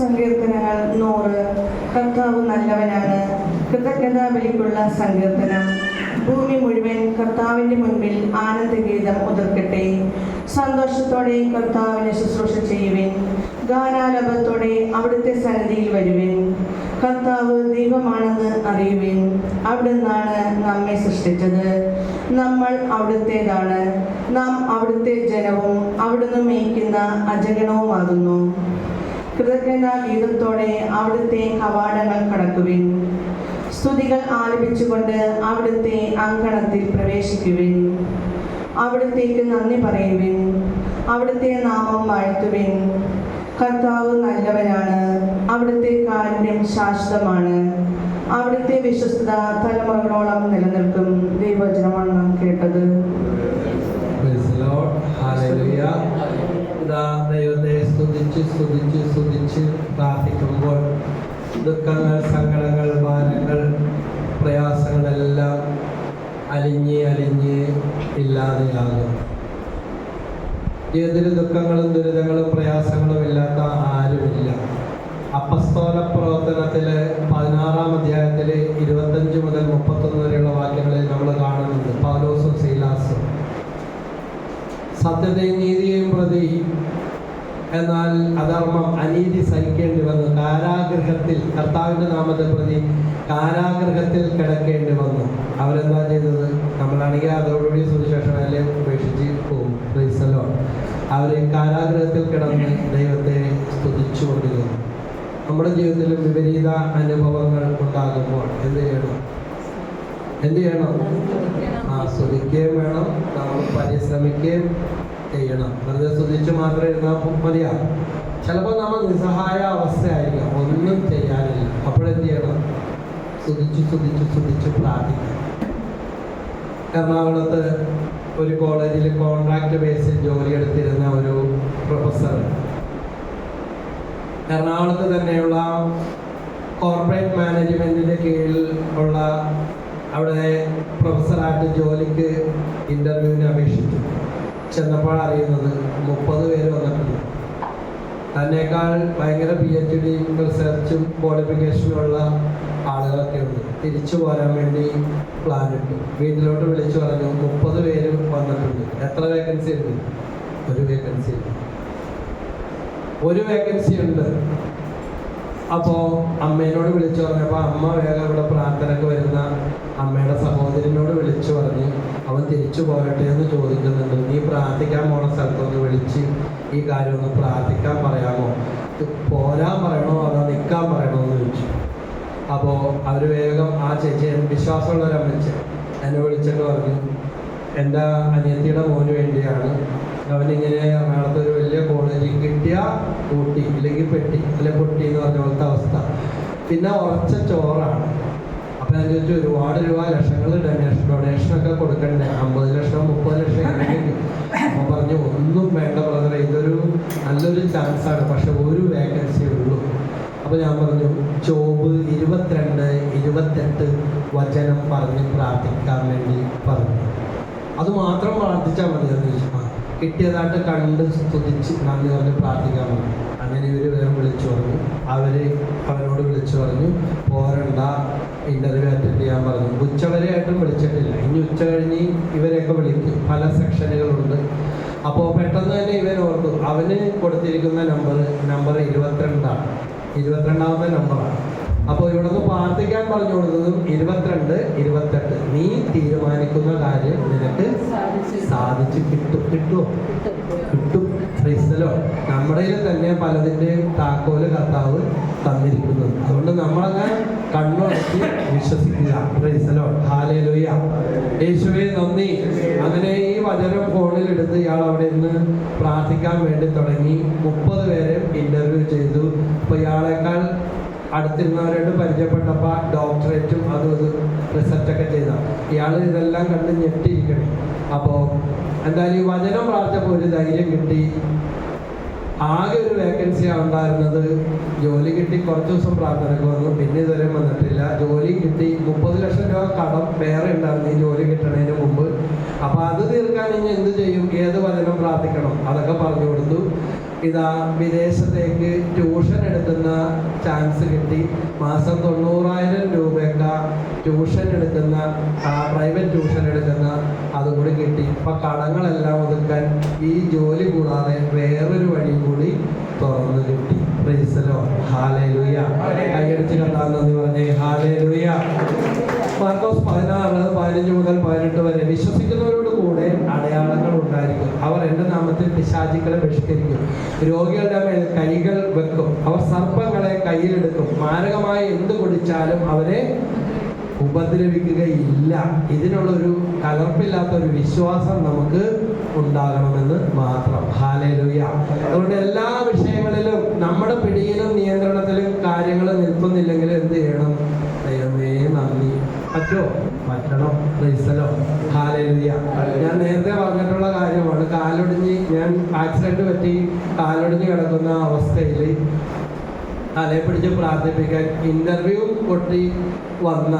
കർത്താവ് കർത്താവ് നല്ലവനാണ്. കൃതജ്ഞതാ ബലിക്കുള്ള സങ്കീർത്തനം. ഭൂമി മുഴുവൻ കർത്താവിന്റെ മുൻപിൽ ആനന്ദഗീതം ഉതിർക്കട്ടെ. സന്തോഷത്തോടെ കർത്താവിനെ ശുശ്രൂഷ ചെയ്യുവിൻ. ഗാനാലപത്തോടെ അവിടുത്തെ സന്നിധിയിൽ വരുവിൻ. കർത്താവ് ദൈവമാണെന്ന് അറിയുവിൻ. അവിടുന്നാണ് നമ്മെ സൃഷ്ടിച്ചത്. നമ്മൾ അവിടുത്തേതാണ്. നാം അവിടുത്തെ ജനവും അവിടുന്ന് മേയ്ക്കുന്ന അജഗണവുമാകുന്നു. കൃതജ്ഞതാ ഗീതത്തോടെ അവിടുത്തെ കവാടങ്ങൾ കടക്കുവിൻ. സ്തുതികൾ ആലപിച്ചുകൊണ്ട് അവിടുത്തെ അങ്കണത്തിൽ പ്രവേശിക്കുവിൻ. അവിടുത്തേക്ക് നന്ദി പറയുവിൻ. അവിടുത്തെ നാമം വാഴ്ത്തുവിൻ. കർത്താവ് നല്ലവനാണ്. അവിടുത്തെ കാരുണ്യം ശാശ്വതമാണ്. അവിടുത്തെ വിശ്വസ്തത തലമുറകളോളം നിലനിൽക്കും. ദൈവവചനമാണ് നാം കേട്ടത്. ഇതാ ദൈവത്തെ സ്തുതിച്ച് സ്തുതിച്ച് സ്തുതിച്ച് പ്രാർത്ഥിക്കുമ്പോൾ ദുഃഖങ്ങൾ സങ്കടങ്ങൾ ഭാരങ്ങൾ പ്രയാസങ്ങളെല്ലാം അലിഞ്ഞ് അലിഞ്ഞ് ഇല്ലാതെയാകും. ജീവിതത്തിൽ ദുഃഖങ്ങളും ദുരിതങ്ങളും പ്രയാസങ്ങളും ഇല്ലാത്ത ആരുമില്ല. അപ്പസ്തോല പ്രവർത്തനത്തിൽ പതിനാറാം അധ്യായത്തിൽ ഇരുപത്തഞ്ച് മുതൽ മുപ്പത്തൊന്ന് വരെയുള്ള വാക്യങ്ങളിൽ നമ്മൾ കാണുന്നുണ്ട്. പൗലോസും സീലാസും. സത്യത്തെ പ്രതി എന്നാൽ അധർമ്മം അനീതി സഹിക്കേണ്ടി വന്നു കാരാഗ്രഹത്തിൽ കർത്താവിന്റെ നാമത്തെ പ്രതി കാരാഗ്രഹത്തിൽ കിടക്കേണ്ടി വന്നു അവരെന്താ ചെയ്തത്? നമ്മളാണെങ്കിൽ അതോടുകൂടി സുവിശേഷം അല്ലെ ഉപേക്ഷിച്ച് പോകും. അവർ കാരാഗ്രഹത്തിൽ കിടന്ന് ദൈവത്തെ സ്തുതിച്ചു കൊണ്ടിരുന്നു നമ്മുടെ ജീവിതത്തിൽ വിപരീത അനുഭവങ്ങൾ ഉണ്ടാകുമ്പോൾ എന്ത് ചെയ്യണം? എന്ത് ചെയ്യണം? ആസ്വദിക്കുകയും വേണം. നമ്മൾ പരിശ്രമിക്കുകയും ചെയ്യണം. വെറുതെ സ്തുതിച്ച് മാത്രമേ ഇരുന്നാൽ മതിയാ. ചിലപ്പോൾ നമ്മൾ നിസ്സഹായ അവസ്ഥയായിരിക്കാം. ഒന്നും ചെയ്യാനില്ല. അപ്പോഴെന്ത് ചെയ്യണം? സ്തുതിച്ച് സ്തുതിച്ച് സ്തുതിച്ച് പ്രാർത്ഥിക്കണം എറണാകുളത്ത് ഒരു കോളേജിൽ കോൺട്രാക്ട് ബേസിൽ ജോലി എടുത്തിരുന്ന ഒരു പ്രൊഫസർ എറണാകുളത്ത് തന്നെയുള്ള കോർപ്പറേറ്റ് മാനേജ്മെന്റിന്റെ കീഴിൽ ഉള്ള അവിടെ പ്രൊഫസറായിട്ട് ജോലിക്ക് ഇന്റർവ്യൂവിന് അപേക്ഷിച്ചു. ചെന്നപ്പോൾ അറിയുന്നത് മുപ്പത് പേര് വന്നിട്ടുണ്ട്. തന്നെക്കാൾ ഭയങ്കര പി എച്ച് ഡി റിസർച്ചും ക്വാളിഫിക്കേഷനും ഉള്ള ആളുകളൊക്കെ ഉണ്ട്. തിരിച്ചു പോരാൻ വേണ്ടി പ്ലാൻ ഇട്ടു. വീട്ടിലോട്ട് വിളിച്ചു പറഞ്ഞു മുപ്പത് പേര് വന്നിട്ടുണ്ട്. എത്ര വേക്കൻസി ഉണ്ട്? ഒരു വേക്കൻസി ഉണ്ട് ഒരു വേക്കൻസി ഉണ്ട്. അപ്പോൾ അമ്മേനോട് വിളിച്ചു പറഞ്ഞപ്പോൾ അമ്മ വേഗം ഇവിടെ പ്രാർത്ഥനയ്ക്ക് വരുന്ന അമ്മയുടെ സഹോദരനോട് വിളിച്ചു പറഞ്ഞ് അവൻ തിരിച്ചു പോകട്ടെ എന്ന് ചോദിക്കുന്നുണ്ട്. നീ പ്രാർത്ഥിക്കാൻ പോണ സ്ഥലത്തൊന്ന് വിളിച്ച് ഈ കാര്യം ഒന്ന് പ്രാർത്ഥിക്കാൻ പറയാമോ? പോരാൻ പറയണോ അതോ നിൽക്കാൻ പറയണോ? എന്ന് ചോദിച്ചു. അപ്പോൾ അവർ വേഗം ആ ചേച്ചി വിശ്വാസമുള്ള ഒരു എന്നെ വിളിച്ചിട്ട് പറഞ്ഞു എന്റെ അനിയത്തിയുടെ മോന് വേണ്ടിയാണ്. അവനിങ്ങനെ എറണാകുളത്ത് ഒരു വലിയ കോളേജിൽ കിട്ടിയ കൂട്ടി ഇല്ലെങ്കിൽ പെട്ടി അല്ലെ പൊട്ടി എന്ന് പറഞ്ഞ പോലത്തെ അവസ്ഥ. പിന്നെ ഉറച്ച ചോറാണ്. അപ്പം ഞാൻ ചോദിച്ചു ഒരുപാട് രൂപ ലക്ഷങ്ങൾ ഡൊണേഷൻ ഡൊണേഷനൊക്കെ കൊടുക്കണ്ടേ അമ്പത് ലക്ഷം മുപ്പത് ലക്ഷം എങ്ങനെയെങ്കിലും അപ്പം പറഞ്ഞു ഒന്നും വേണ്ട ബ്രദറെ ഇതൊരു നല്ലൊരു ചാൻസാണ് പക്ഷെ ഒരു വേക്കൻസി ഉള്ളൂ അപ്പോൾ ഞാൻ പറഞ്ഞു ജോബ് ഇരുപത്തിരണ്ട് ഇരുപത്തെട്ട് വചനം പറഞ്ഞ് പ്രാർത്ഥിക്കാൻ വേണ്ടി പറഞ്ഞു. അത് മാത്രം പ്രാർത്ഥിച്ചാൽ മതി എന്ന് ചോദിച്ചു കിട്ടിയതായിട്ട് കണ്ട് സ്തുതിച്ച് നന്ദി പറഞ്ഞ് പ്രാർത്ഥിക്കാൻ പറഞ്ഞു. അങ്ങനെ ഇവർ വേറെ വിളിച്ചു പറഞ്ഞു. അവർ അവനോട് വിളിച്ചു പറഞ്ഞു പോരണ്ട ഇന്റർവ്യൂ അറ്റൻഡ് ചെയ്യാൻ പറഞ്ഞു. ഉച്ചവരെയായിട്ടും വിളിച്ചിട്ടില്ല. ഇനി ഉച്ച കഴിഞ്ഞ് ഇവരെയൊക്കെ വിളിക്കും. പല സെക്ഷനുകളുണ്ട് അപ്പോൾ പെട്ടെന്ന് തന്നെ ഇവൻ ഓർത്തു. അവന് കൊടുത്തിരിക്കുന്ന നമ്പർ നമ്പർ ഇരുപത്തിരണ്ടാണ് ഇരുപത്തിരണ്ടാമത്തെ നമ്പറാണ് അപ്പോൾ ഇവിടുന്ന് പ്രാർത്ഥിക്കാൻ പറഞ്ഞു കൊടുത്തതും ഇരുപത്തിരണ്ട് ഇരുപത്തെട്ട്. നീ തീരുമാനിക്കുന്ന കാര്യം നിനക്ക് സാധിച്ചു കിട്ടും. കിട്ടുമോ കിട്ടും. ക്രൈസ്തലോ? നമ്മുടെ തന്നെ പലതിന്റെയും താക്കോൽ കർത്താവ് തന്നിരിക്കുന്നത്. അതുകൊണ്ട് നമ്മളങ്ങ് കണ്ണുടക്കി വിശ്വസിക്കുക. ഹാലേലുയ യേശുവെ നന്ദി. അങ്ങനെ ഈ വചനം ഫോണിൽ എടുത്ത് ഇയാൾ അവിടെ നിന്ന് പ്രാർത്ഥിക്കാൻ വേണ്ടി തുടങ്ങി. മുപ്പത് പേരെ ഇന്റർവ്യൂ ചെയ്തു. അപ്പൊ ഇയാളെക്കാൾ അടുത്തിരുന്നവരോട് പരിചയപ്പെട്ടപ്പോൾ ഡോക്ടറേറ്റും അതും ഇത് റിസർച്ചൊക്കെ ചെയ്ത. ഇയാൾ ഇതെല്ലാം കണ്ട് ഞെട്ടിയിരിക്കണം. അപ്പോൾ എന്തായാലും ഈ വചനം പ്രാർത്ഥിച്ചപ്പോൾ ഒരു ധൈര്യം കിട്ടി. ആകെ ഒരു വേക്കൻസി ഉണ്ടായിരുന്നത്. ജോലി കിട്ടി കുറച്ച് ദിവസം പ്രാർത്ഥനയ്ക്ക് വന്നു. പിന്നെ ഇതുവരെ വന്നിട്ടില്ല. ജോലി കിട്ടി മുപ്പത് ലക്ഷം രൂപ കടം വേറെ ഉണ്ടായിരുന്നു ഈ ജോലി കിട്ടണതിന് മുമ്പ്. അപ്പൊ അത് തീർക്കാൻ ഇനി എന്ത് ചെയ്യും? ഏത് വചനം പ്രാർത്ഥിക്കണം? അതൊക്കെ പറഞ്ഞു കൊടുത്തു. ഇതാ വിദേശത്തേക്ക് ട്യൂഷൻ എടുക്കുന്ന ചാൻസ് കിട്ടി. മാസം തൊണ്ണൂറായിരം രൂപയൊക്കെ ട്യൂഷൻ എടുക്കുന്ന പ്രൈവറ്റ് ട്യൂഷൻ എടുക്കുന്ന അതുകൂടി കിട്ടി. അപ്പം കടങ്ങളെല്ലാം ഒതുക്കാൻ ഈ ജോലി കൂടാതെ വേറൊരു വഴി കൂടി തുറന്നു കിട്ടി. പ്രൈസലോ ഹാലേലുയ കൈയടിച്ച് കണ്ടാൽ നന്ദി പറഞ്ഞേ. ഹാലേലുയ മാർക്കോസ് പതിനാറ് പതിനഞ്ച് മുതൽ പതിനെട്ട് വരെ വിശ്വസിക്കുന്നവരോട് കൂടെ അടയാളങ്ങൾ ഉണ്ടായിരിക്കും. അവർ എന്റെ നാമത്തിൽ പിശാചികളെ ബഹിഷ്കരിക്കും. രോഗികളുടെ മേൽ കൈകൾ വെക്കും. അവർ സർപ്പങ്ങളെ കയ്യിലെടുക്കും. മാരകമായി എന്ത് കുടിച്ചാലും അവരെ ഉപദ്രവിക്കുകയില്ല ഇതിനുള്ള ഒരു കലർപ്പില്ലാത്ത ഒരു വിശ്വാസം നമുക്ക് ഉണ്ടാകണമെന്ന് മാത്രം. ഹാലേലുയ. അതുകൊണ്ട് എല്ലാ വിഷയങ്ങളിലും നമ്മുടെ പിടിയിലും നിയന്ത്രണത്തിലും കാര്യങ്ങൾ നിൽക്കുന്നില്ലെങ്കിൽ എന്ത് ചെയ്യണം? ദൈവമേ നന്ദി. പറ്റോ? പറ്റണം. റീസലോ ഹാലേലുയ. ഞാൻ നേരത്തെ പറഞ്ഞിട്ടുള്ള കാര്യമാണ്. കാലൊടിഞ്ഞ് ഞാൻ ആക്സിഡന്റ് പറ്റി കാലൊടിഞ്ഞ് കിടക്കുന്ന അവസ്ഥയിൽ തലയെ പിടിച്ച് പ്രാർത്ഥിപ്പിക്കാൻ ഇന്റർവ്യൂ പൊട്ടി വന്ന.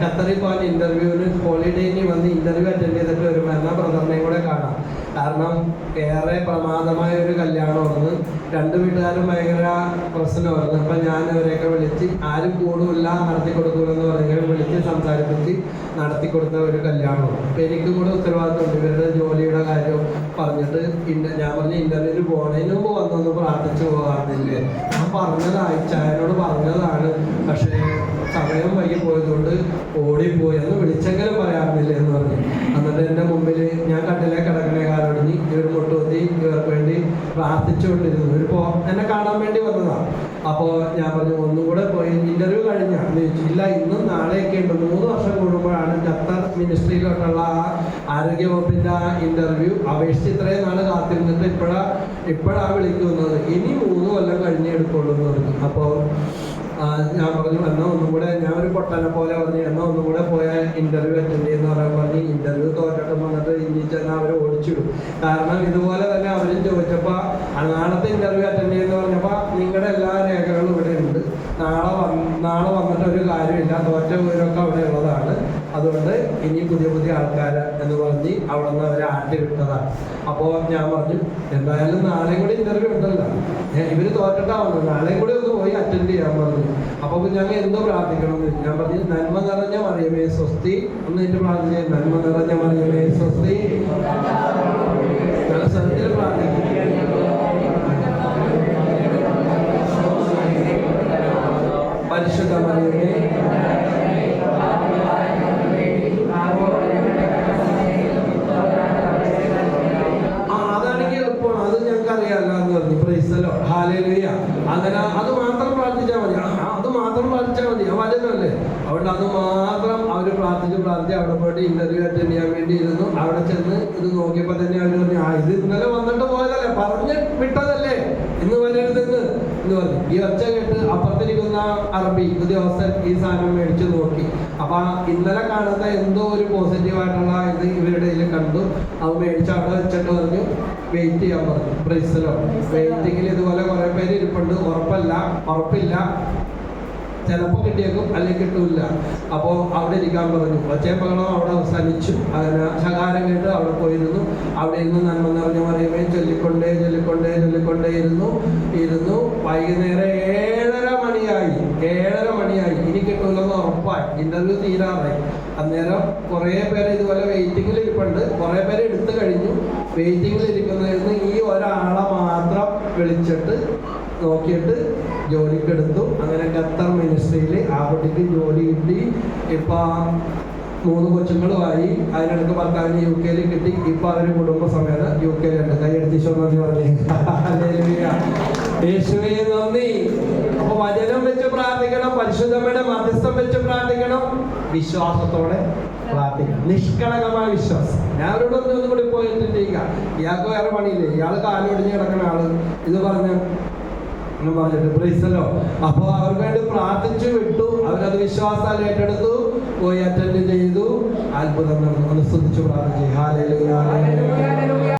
ഖത്തറിൽ പോകാൻ ഇന്റർവ്യൂവിന് ഹോളിഡേയിൽ വന്ന് ഇന്റർവ്യൂ അറ്റൻഡ് ചെയ്തിട്ട് വരുമ്പോൾ എന്നാ ബ്രദറിനെയും കൂടെ കാണാം. കാരണം ഏറെ പ്രമാദമായ ഒരു കല്യാണമായിരുന്നു രണ്ട് വീട്ടുകാരും ഭയങ്കര പ്രശ്നമായിരുന്നു. അപ്പം ഞാൻ അവരെയൊക്കെ വിളിച്ച് ആരും കൂടുമില്ല നടത്തി കൊടുക്കൂലെന്ന് പറഞ്ഞെങ്കിലും വിളിച്ച് സംസാരിപ്പിച്ച് നടത്തി കൊടുത്ത ഒരു കല്യാണമാണ്. അപ്പം എനിക്ക് കൂടെ ഉത്തരവാദിത്തമുണ്ട്. ഇവരുടെ ജോലിയുടെ കാര്യം പറഞ്ഞിട്ട് ഇന്ന ഞാൻ പറഞ്ഞ ഇന്റർവ്യൂവിന് പോണതിന് മുമ്പ് വന്നൊന്ന് പ്രാർത്ഥിച്ചു പോകാറില്ലേ ഞാൻ പറഞ്ഞതാണ് ചായനോട് പറഞ്ഞതാണ്. പക്ഷേ സമയം വൈകി പോയതുകൊണ്ട് ഓടിപ്പോയി. എന്ന് വിളിച്ചെങ്കിലും പറയാറില്ലേ എന്ന് പറഞ്ഞു. എന്നിട്ട് എന്റെ മുമ്പിൽ ഞാൻ കട്ടിലെ കിടക്കണേ കാലൊടിഞ്ഞ് ഇവർ മുട്ടുകുത്തി ഇവർക്ക് പ്രാർത്ഥിച്ചുകൊണ്ടിരുന്നു പോ എന്നെ കാണാൻ വേണ്ടി വന്നതാണ് അപ്പോൾ ഞാൻ പറഞ്ഞു ഒന്നും കൂടെ പോയി ഇന്റർവ്യൂ കഴിഞ്ഞ. ഇല്ല ഇന്നും നാളെയൊക്കെ ഉണ്ട്. മൂന്ന് വർഷം കൂടുമ്പോഴാണ് ഖത്തർ മിനിസ്ട്രിയിലോട്ടുള്ള ആ ആരോഗ്യ ആ ഇന്റർവ്യൂ അപേക്ഷിച്ച് ഇത്രയും നാൾ കാത്തിരുന്നിട്ട് ഇപ്പോഴാണ് ഇപ്പോഴാണ് വിളിക്കുന്നത്. ഇനി മൂന്ന് കൊല്ലം കഴിഞ്ഞേ എടുക്കുള്ളൂ എന്ന് പറഞ്ഞു. അപ്പോൾ ഞാൻ പറഞ്ഞു എന്നാ ഒന്നും കൂടെ ഞാൻ ഒരു പൊട്ടനെ പോലെ പറഞ്ഞു എന്നാ ഒന്നും കൂടെ പോയ ഇന്റർവ്യൂ അറ്റൻഡ് ചെയ്യുന്ന പറയാൻ പറഞ്ഞു. ഇന്റർവ്യൂ തോറ്റട്ടും വന്നിട്ട് ഇനി ചെന്നാൽ അവർ ഓടിച്ചിടും കാരണം ഇതുപോലെ തന്നെ അവരും ചോദിച്ചപ്പോൾ നാളത്തെ ഇന്റർവ്യൂ അറ്റൻഡ് ചെയ്യുന്ന പറഞ്ഞപ്പോൾ നിങ്ങളുടെ എല്ലാ രേഖകളും ഇവിടെ ഉണ്ട്. നാളെ നാളെ വന്നിട്ട് ഒരു കാര്യമില്ല. തോറ്റ വിവരമൊക്കെ അവിടെ ഉള്ളതാണ്. അതുകൊണ്ട് ഇനി പുതിയ പുതിയ ആൾക്കാർ എന്ന് പറഞ്ഞ് അവിടെ നിന്ന് അവരെ ആട്ടി വിട്ടതാണ് അപ്പോൾ ഞാൻ പറഞ്ഞു എന്തായാലും നാളെയും കൂടി ഇന്റർവ്യൂ ഉണ്ടല്ലോ. ഇവർ ഇവർ തോറ്റിട്ടാ നാളെയും കൂടി അറ്റൻഡ് ചെയ്യാൻ പറഞ്ഞു. അപ്പൊ ഞങ്ങൾ എന്തോ പ്രാർത്ഥിക്കണം എന്ന് ഞാൻ പറഞ്ഞു നന്മ നിറഞ്ഞ മറിയമേ സ്വസ്തി. ഒന്ന് എന്റെ പ്രാർത്ഥിച്ചേ നന്മ നിറഞ്ഞ മറിയമേ സ്വസ്തി. സത്യത്തിൽ പ്രാർത്ഥിക്കും പരിശുദ്ധ മറിയമേ ആ അതാണെങ്കിൽ എളുപ്പമാണ് അത് ഞങ്ങൾക്ക് അറിയാമല്ലോ എന്ന് പറഞ്ഞു പ്രൈസലോ ഹാലേലുയ അങ്ങനെ അത് മാത്രം പ്രാർത്ഥിച്ചാൽ മതി ആ, ആ, അത് മാത്രം പ്രാർത്ഥിച്ചാൽ മതി ആ വചനമല്ലേ അതുകൊണ്ട് അത് മാത്രം അവർ പ്രാർത്ഥിച്ച് പ്രാർത്ഥിച്ച് അവിടെ പോയിട്ട് ഇന്റർവ്യൂ അറ്റൻഡ് ചെയ്യാൻ വേണ്ടി ഇരുന്നു അവിടെ ചെന്ന് ഇത് നോക്കിയപ്പോൾ തന്നെ അവർ പറഞ്ഞു ആ ഇത് ഇന്നലെ വന്നിട്ട് പോയതല്ലേ? പറഞ്ഞ് വിട്ടതല്ലേ? ഇന്ന് വരരുതെന്ന് എന്ന് പറഞ്ഞു. ഈ ഒച്ച കേട്ട് അപ്പുറത്തിരിക്കുന്ന അറബി ഉദ്യോഗസ്ഥൻ ഈ സാധനം മേടിച്ചു നോക്കി. അപ്പൊ ഇന്നലെ കാണുന്ന എന്തോ ഒരു പോസിറ്റീവ് ആയിട്ടുള്ള ഇത് ഇവരുടെ ഇതിൽ കണ്ടു. അത് മേടിച്ച് അവിടെ വെച്ചിട്ട് പറഞ്ഞു വെയിറ്റ് ചെയ്യാൻ പറഞ്ഞു. ബ്രൈസലോ വെയിറ്റിങ്ങിൽ ഇതുപോലെ കുറെ പേര് ഇരിപ്പുണ്ട്. ഉറപ്പല്ല. ഉറപ്പില്ല. ചിലപ്പോൾ കിട്ടിയേക്കും അല്ലെങ്കിൽ കിട്ടൂല അപ്പോൾ അവിടെ ഇരിക്കാൻ പറഞ്ഞു. ഒച്ചയപ്പകളും അവിടെ അവസാനിച്ചു. അങ്ങനെ ശകാരം കേട്ട് അവിടെ പോയിരുന്നു. അവിടെ ഇരുന്ന് നന്മ നിറഞ്ഞ മറിയുമ്പോൾ ചൊല്ലിക്കൊണ്ടേ ചൊല്ലിക്കൊണ്ടേ ചൊല്ലിക്കൊണ്ടേ ഇരുന്നു. ഇരുന്നു. വൈകുന്നേരം ഏഴര മണിയായി. ഏഴര മണിയായി. ഇനി കിട്ടൂലെന്ന് ഉറപ്പായി. ഇന്റർവ്യൂ തീരാറായി. അന്നേരം കുറേ പേര് ഇതുപോലെ വെയിറ്റിംഗിൽ ഇരിപ്പുണ്ട്. കുറേ പേര് എടുത്തു കഴിഞ്ഞു. വെയിറ്റിംഗിൽ നിന്ന് ഈ ഒരാളെ മാത്രം വിളിച്ചിട്ട് നോക്കിയിട്ട് ജോലിക്ക് എടുത്തു അങ്ങനെ ഖത്തർ മിനിസ്ട്രിയിൽ ആ കുട്ടിക്ക് ജോലി കിട്ടി. ഇപ്പൊ മൂന്ന് കൊച്ചുങ്ങളുമായി അതിനിടയ്ക്ക് ഭർത്താവിന് യു കെയിൽ കിട്ടി. ഇപ്പൊ അവർ കുടുംബസമേതം യു കെയിലുണ്ട് കൈയടിച്ചു നന്ദി പറഞ്ഞു. യേശുവേ നന്ദി. അപ്പൊ വചനം വെച്ച് പ്രാർത്ഥിക്കണം. പരിശുദ്ധമ്മയുടെ മധ്യസ്ഥം വെച്ച് പ്രാർത്ഥിക്കണം. വിശ്വാസത്തോടെ പ്രാർത്ഥിക്കണം. നിഷ്കളങ്കമായ വിശ്വാസം. ഞാൻ അവരോട് ഒന്നും കൂടി പോയിട്ട് ചെയ്യുക. ഇയാൾക്ക് വേറെ പണിയില്ലേ? ഇയാൾ കാലൊടിഞ്ഞ് കിടക്കുന്ന ആൾ. ഇത് പറഞ്ഞു എന്ന് പ്രൈസലോ അപ്പോൾ അവർക്ക് വേണ്ടി പ്രാർത്ഥിച്ചു വിട്ടു. അവരത് വിശ്വാസാൽ ഏറ്റെടുത്തു. പോയി അറ്റൻഡ് ചെയ്തു. അത്ഭുതം നടന്നു. ഒന്ന് ശ്രദ്ധിച്ചു പ്രാർത്ഥിച്ചു.